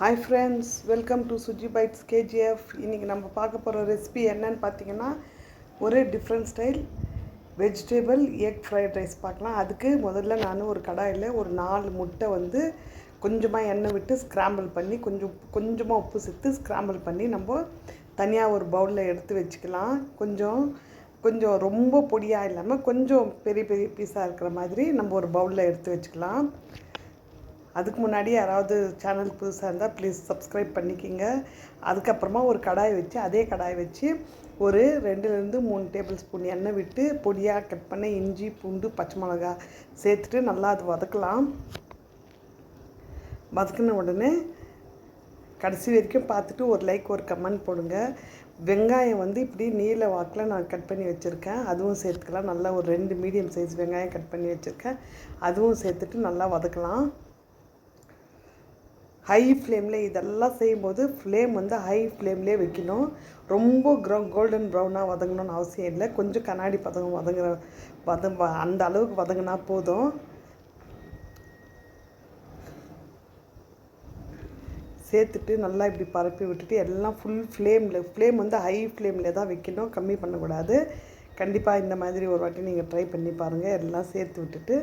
Hi friends welcome to Suji bites KGF இன்றைக்கி நம்ம பார்க்க போகிற ரெசிபி என்னன்னு பார்த்தீங்கன்னா ஒரே different style vegetable egg fried rice பார்க்கலாம். அதுக்கு முதல்ல நான் ஒரு கடாயில் ஒரு நாலு முட்டை வந்து கொஞ்சமாக எண்ணெய் விட்டு ஸ்க்ராம்பிள் பண்ணி கொஞ்சம் கொஞ்சமாக உப்பு சேர்த்து ஸ்க்ராம்பிள் பண்ணி நம்ம தனியாக ஒரு பவுலில் எடுத்து வச்சுக்கலாம். கொஞ்சம் கொஞ்சம் ரொம்ப பொடியாக இல்லாமல் கொஞ்சம் பெரிய பெரிய பீஸாக இருக்கிற மாதிரி நம்ம ஒரு பவுலில் எடுத்து வச்சுக்கலாம். அதுக்கு முன்னாடி யாராவது சேனல் புதுசாக இருந்தால் ப்ளீஸ் சப்ஸ்கிரைப் பண்ணிக்கிங்க. அதுக்கப்புறமா ஒரு கடாய் வச்சு அதே கடாய் வச்சு ஒரு ரெண்டுலேருந்து மூணு டேபிள் ஸ்பூன் எண்ணெய் விட்டு பொடியாக கட் பண்ண இஞ்சி பூண்டு பச்சை மிளகா சேர்த்துட்டு நல்லா அது வதக்கலாம். வதக்கின உடனே கடைசி வரைக்கும் பார்த்துட்டு ஒரு லைக் ஒரு கமெண்ட் போடுங்க. வெங்காயம் வந்து இப்படி நீல வாக்கில் நான் கட் பண்ணி வச்சுருக்கேன். அதுவும் சேர்த்துக்கலாம். நல்லா ஒரு ரெண்டு மீடியம் சைஸ் வெங்காயம் கட் பண்ணி வச்சுருக்கேன். அதுவும் சேர்த்துட்டு நல்லா வதக்கலாம். ஹை ஃப்ளேமில் இதெல்லாம் செய்யும்போது ஃப்ளேம் வந்து ஹை ஃப்ளேம்லேயே வைக்கணும். ரொம்ப க்ரௌ கோல்டன் ப்ரௌனாக வதங்கணும்னு அவசியம் இல்லை. கொஞ்சம் கண்ணாடி பதங்க வதங்குற வத அந்த அளவுக்கு வதங்கினா போதும். சேர்த்துட்டு நல்லா இப்படி பரப்பி விட்டுட்டு எல்லாம் ஃபுல் ஃப்ளேமில் ஃப்ளேம் வந்து ஹை ஃப்ளேமில் தான் வைக்கணும். கம்மி பண்ணக்கூடாது. கண்டிப்பாக இந்த மாதிரி ஒரு வாட்டி நீங்கள் ட்ரை பண்ணி பாருங்கள் எல்லாம் சேர்த்து விட்டுட்டு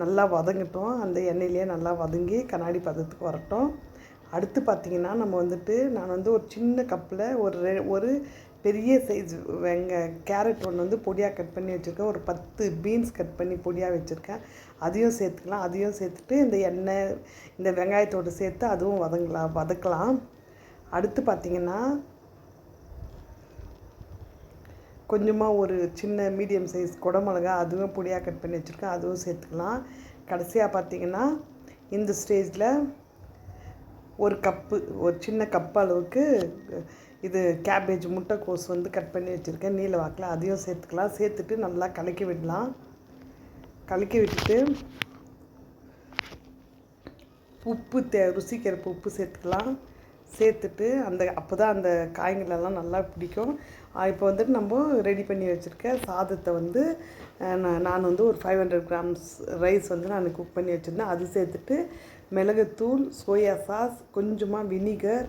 நல்லா வதங்கட்டும். அந்த எண்ணெயிலே நல்லா வதங்கி கண்ணாடி பதத்துக்கு வரட்டும். அடுத்து பார்த்திங்கன்னா நம்ம வந்துட்டு நான் வந்து ஒரு சின்ன கப்பில் ஒரு ரெ ஒரு பெரிய சைஸ் வெங்க கேரட் ஒன்று வந்து பொடியாக கட் பண்ணி வச்சுருக்கேன். ஒரு பத்து பீன்ஸ் கட் பண்ணி பொடியாக வச்சுருக்கேன். அதையும் சேர்த்துக்கலாம். அதையும் சேர்த்துட்டு இந்த எண்ணெய் இந்த வெங்காயத்தோடு சேர்த்து அதுவும் வதங்கலாம் வதக்கலாம். அடுத்து பார்த்திங்கன்னா கொஞ்சமாக ஒரு சின்ன மீடியம் சைஸ் குடமிளகா அதுவும் பொடியாக கட் பண்ணி வச்சுருக்கேன். அதுவும் சேர்த்துக்கலாம். கடைசியாக பார்த்திங்கன்னா இந்த ஸ்டேஜில் ஒரு கப்பு ஒரு சின்ன கப் அளவுக்கு இது கேபேஜ் முட்டைக்கோஸ் வந்து கட் பண்ணி வச்சுருக்கேன். நீல வாக்கில் அதையும் சேர்த்துக்கலாம். சேர்த்துட்டு நல்லா கலக்கி விடலாம். கலக்கி விட்டுட்டு உப்பு தே ருசிக்கிறப்ப உப்பு சேர்த்துக்கலாம். சேர்த்துட்டு அந்த அப்போ தான் அந்த காய்களெல்லாம் நல்லா பிடிக்கும். இப்போ வந்துட்டு நம்ம ரெடி பண்ணி வச்சுருக்க சாதத்தை வந்து நான் நான் வந்து ஒரு ஃபைவ் ஹண்ட்ரட் கிராம்ஸ் ரைஸ் வந்து நான் குக் பண்ணி வச்சுருந்தேன். அது சேர்த்துட்டு மிளகுத்தூள் சோயா சாஸ் கொஞ்சமாக வினிகர்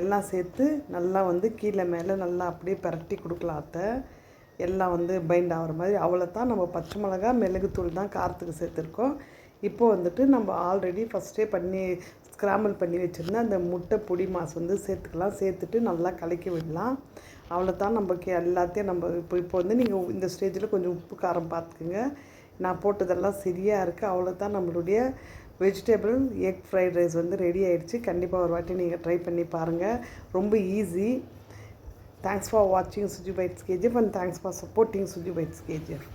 எல்லாம் சேர்த்து நல்லா வந்து கீழே மேலே நல்லா அப்படியே பரட்டி கொடுக்கலாம் அத்தை. எல்லாம் வந்து பைண்ட் ஆகிற மாதிரி. அவ்வளோ தான் நம்ம பச்சை மிளகா மிளகுத்தூள் தான் காரத்துக்கு சேர்த்துருக்கோம். இப்போ வந்துட்டு நம்ம ஆல்ரெடி ஃபஸ்ட்டே பண்ணி ஸ்க்ராம்பிள் பண்ணி வச்சுருந்தேன் அந்த முட்டை பொடி மாஸ் வந்து சேர்த்துக்கலாம். சேர்த்துட்டு நல்லா கலக்கி விடலாம். அவ்வளோ தான் நமக்கு எல்லாத்தையும் நம்ம இப்போ இப்போ வந்து நீங்கள் இந்த ஸ்டேஜில் கொஞ்சம் உப்பு காரம் பார்த்துக்குங்க. நான் போட்டதெல்லாம் சரியாக இருக்குது அவ்வளோ தான் நம்மளுடைய வெஜிடபிள் எக் ஃப்ரைட் ரைஸ் வந்து ரெடி ஆகிடுச்சு கண்டிப்பாக ஒரு வாட்டி நீங்கள் ட்ரை பண்ணி பாருங்கள் ரொம்ப ஈஸி தேங்க்ஸ் ஃபார் வாட்சிங் Suji bites KGF and thanks for supporting Suji bites KGF